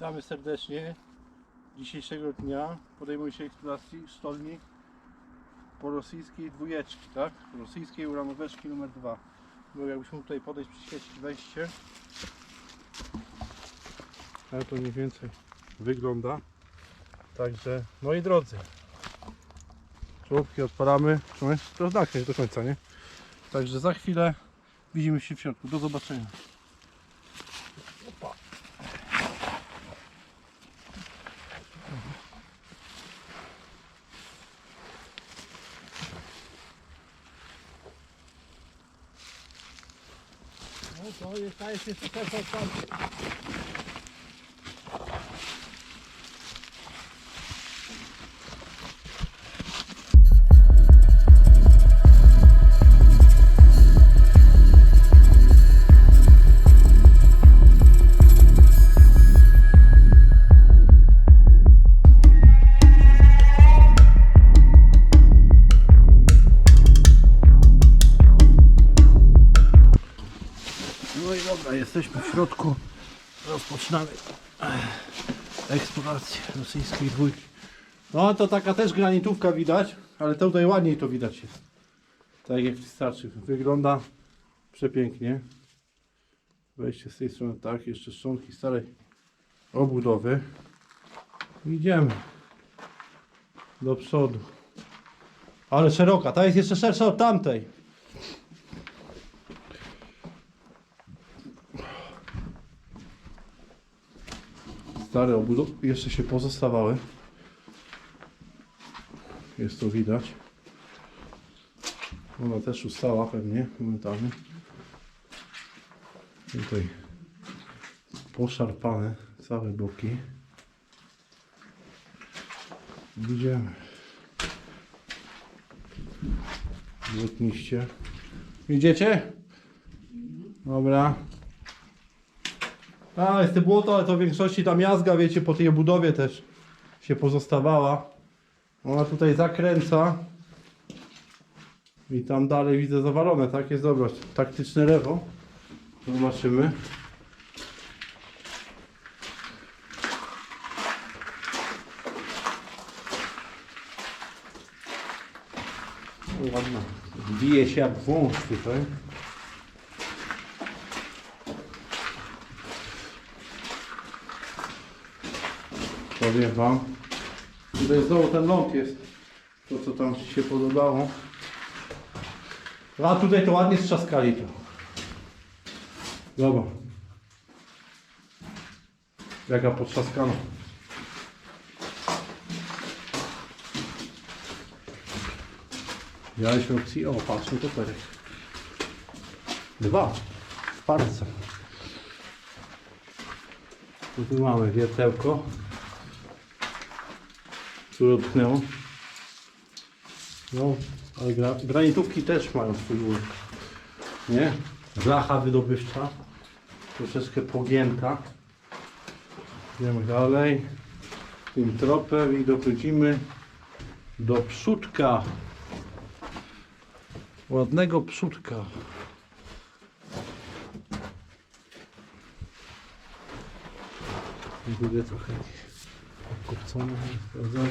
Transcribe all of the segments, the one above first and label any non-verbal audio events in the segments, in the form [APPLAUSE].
Witamy serdecznie. Dzisiejszego dnia podejmuje się eksploracji sztolni po rosyjskiej dwójeczki, tak? Rosyjskiej uranoweczki numer 2. Bo jakbyśmy tutaj podejść, przyświecić wejście. Ale to mniej więcej wygląda. Także, moi drodzy, czołówki odpalamy. No, To znaknąć do końca, nie? Także za chwilę widzimy się w środku. Do zobaczenia. No to jest, dobra, jesteśmy w środku. Rozpoczynamy eksplorację rosyjskiej dwójki. No to taka też granitówka widać, ale tutaj ładniej to widać jest. Tak jak wystarczy. Wygląda przepięknie. Wejście z tej strony tak, jeszcze szczątki starej obudowy. Idziemy do przodu. Ale szeroka, ta jest jeszcze szersza od tamtej. Stare obudowy jeszcze się pozostawały. Jest to widać. Ona też ustała pewnie momentalnie. Tutaj poszarpane całe boki. Idziemy. Błotniście. Idziecie? Dobra. A, jest te błoto, ale to w większości tam jazga, wiecie, po tej obudowie też się pozostawała. Ona tutaj zakręca. I tam dalej widzę zawalone, tak? Jest dobra. Taktyczne lewo. Zobaczymy. Ładna. Bije się jak wąż tutaj. Powiem wam. Tutaj znowu ten ląd jest. To co tam ci się podobało. A tutaj to ładnie strzaskali to. Dobra. Jaka potrzaskana. Miałeś opcji? O, patrzmy to tutaj. Dwa. Tu, tu mamy wiertełko które dotknęło. No, ale gra, granitówki też mają swój urok. Nie? Blacha wydobywcza. Troszeczkę pogięta. Idziemy dalej. Tym tropem i dochodzimy do przódka. Ładnego przódka. Widzę trochę kopcone, sprawdzam.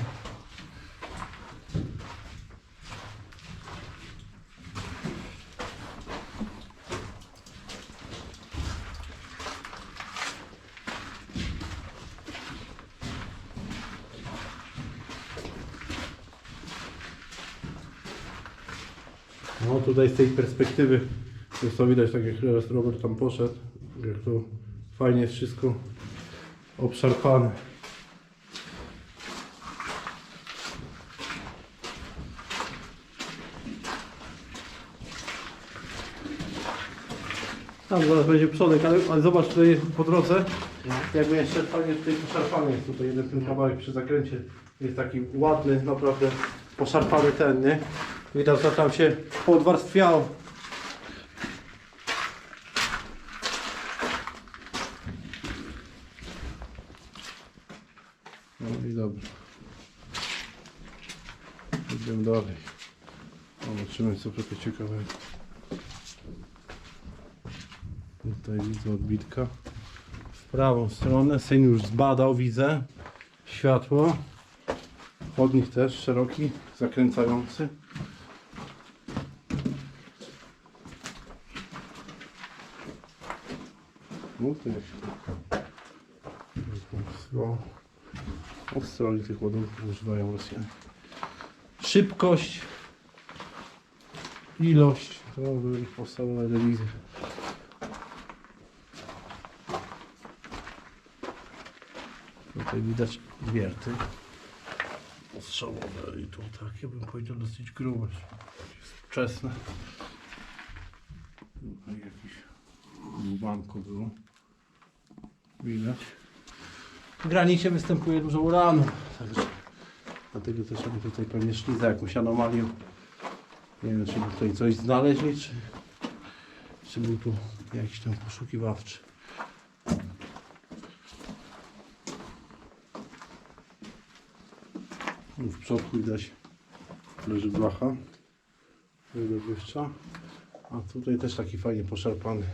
No tutaj z tej perspektywy to widać, tak jak Robert tam poszedł, jak to fajnie jest wszystko obszarpane. Tam zaraz będzie przodek, ale, ale zobacz tutaj po drodze, jakby jeszcze fajnie tutaj poszarpany jest tutaj jeden ten kawałek przy zakręcie. Jest taki ładny, naprawdę poszarpany ten, nie? Widać, że tam się podwarstwiało. No i dobrze. Idziemy dalej. Zobaczymy co tutaj ciekawego. Tutaj widzę odbitka prawą stronę. Syn już zbadał, widzę. Światło. Chodnik też szeroki, zakręcający. No to od strony tych ładunków używają Rosjanie. Szybkość, ilość, to były podstawowe rewizje. Tutaj widać wierty ostrzałowe i tu takie bym powiedział dosyć grube. Wczesne. Tutaj jakiś dłubanko było. Widać. W granicie występuje dużo uranu. Także dlatego też oni tutaj pewnie szli za jakąś anomalią. Nie wiem, czy tutaj coś znaleźli, czy, czy był tu jakiś tam poszukiwawczy. W przodku widać leży blacha wydobywcza. A tutaj też taki fajnie poszarpany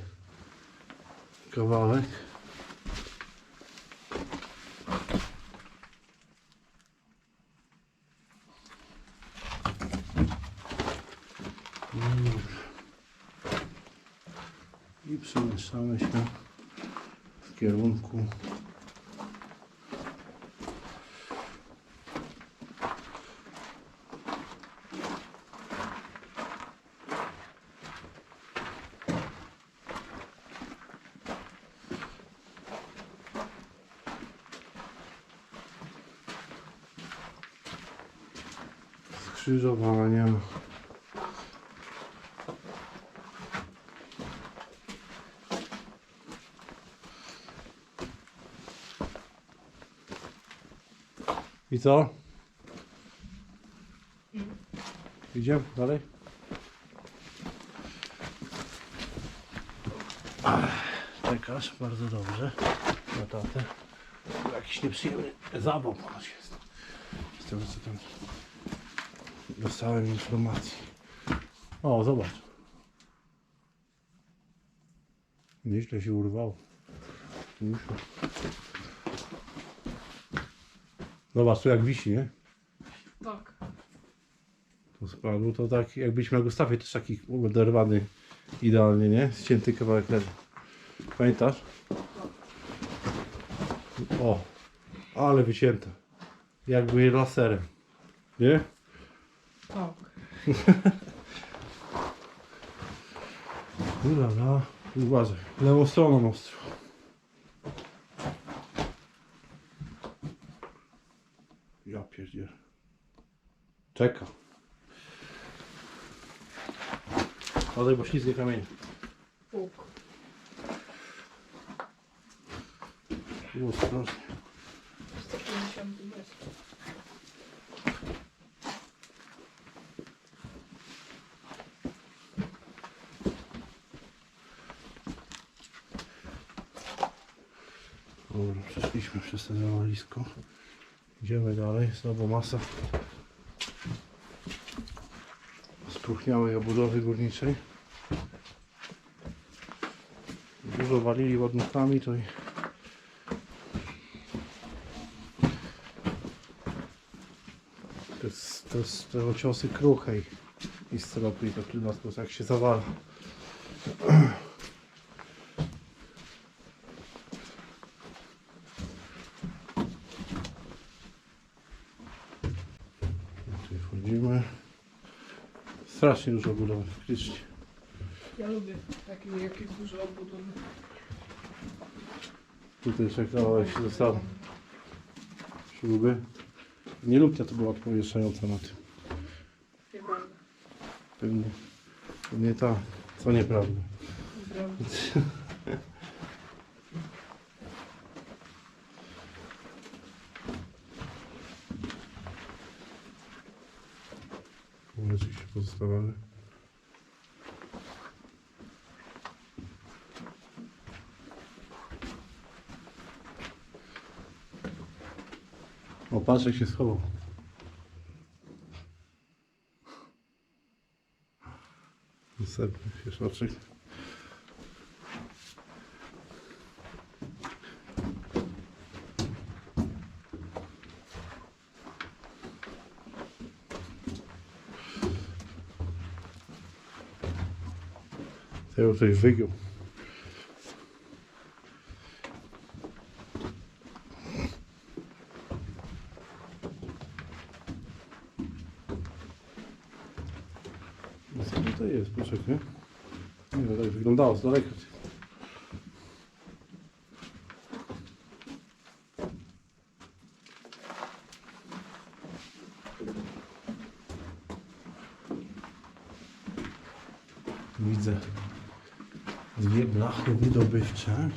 kawałek. Mm. I przemieszczamy się w kierunku skrzyżowania. I co? Idziemy dalej? Czekasz bardzo dobrze na tatę. Jakiś nieprzyjemny ponoć jest. Z tego co tam dostałem informacji. O, zobacz. Nieźle się urwało. Już. Zobacz, tu jak wisi, nie? Tak. To spadł, to tak jakbyśmy na Gustawie też taki oderwany idealnie, nie? Ścięty kawałek leży. Pamiętasz? O, ale wycięte. Jakby laserem. Nie? Tak. [LAUGHS] Ulala, uważaj. Lewą stroną ostro. Ja pierdziel. Czeka. Padaj, bo ślizgie kamienie. Puk. Tu ostrożnie. 150 jest. Dobra, przeszliśmy zawalisko. Idziemy dalej, znowu masa spróchniałej obudowy górniczej. Dużo walili ładunkami, to i to jest, to jest to ciosy kruchej i stropy to przydatku jak się zawala. Tutaj wchodzimy. Strasznie dużo budowy, faktycznie. Ja lubię takie jakieś duże obudowy. Tutaj czekała, się zostało śruby. Nie lubcia to była odpowieszająca na tym. Pewnie, pewnie ta, co nieprawda. Nieprawda. [LAUGHS] Pozostawały. O, patrz jak się schował. Następny fieszoczek. Tego coś wygiął. Co jest? Poczekaj. Nie wiem, tak wyglądało z daleka. Widzę dwie blachy wydobywcze.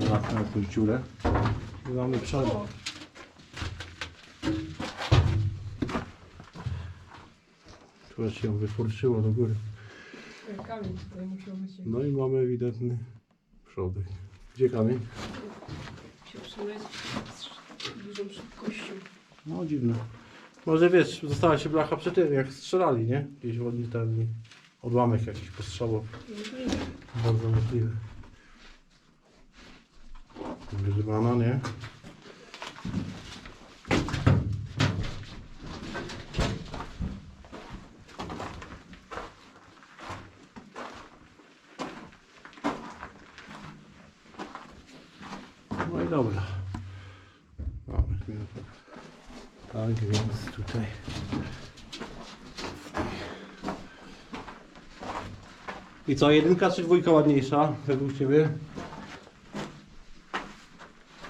Na jakąś dziurę. I mamy przed. O, Tu się ją wyfurczyło do góry. kamień tutaj musiał być. No i mamy ewidentny przodek. Gdzie kamień? Się przelecieć z dużą szybkością. No dziwne. Może wiesz, została się blacha przy tym, jak strzelali, nie? Gdzieś od ten odłamek jakiś postrzałów. Bardzo możliwe. Wyżywana, nie? No i dobra. Mamy minutę. Tak więc tutaj. I co, jedynka czy dwójka ładniejsza według Ciebie?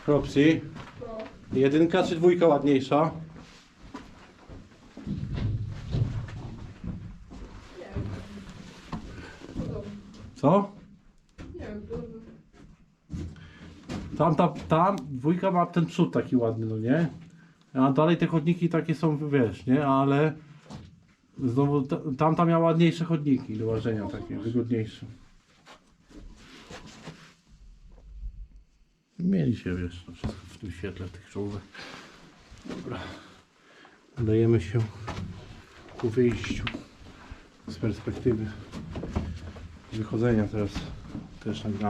Propsy. No, Jedynka czy dwójka ładniejsza? Co? Tam, tam dwójka ma ten przód taki ładny, no nie? A dalej te chodniki takie są, wiesz, nie? Ale znowu ta- tamta miała ładniejsze chodniki do łażenia, takie wygodniejsze. Mieli się, wiesz, to wszystko w tym świetle tych czołówek. Dobra. Udajemy się ku wyjściu z perspektywy wychodzenia teraz też nagramy.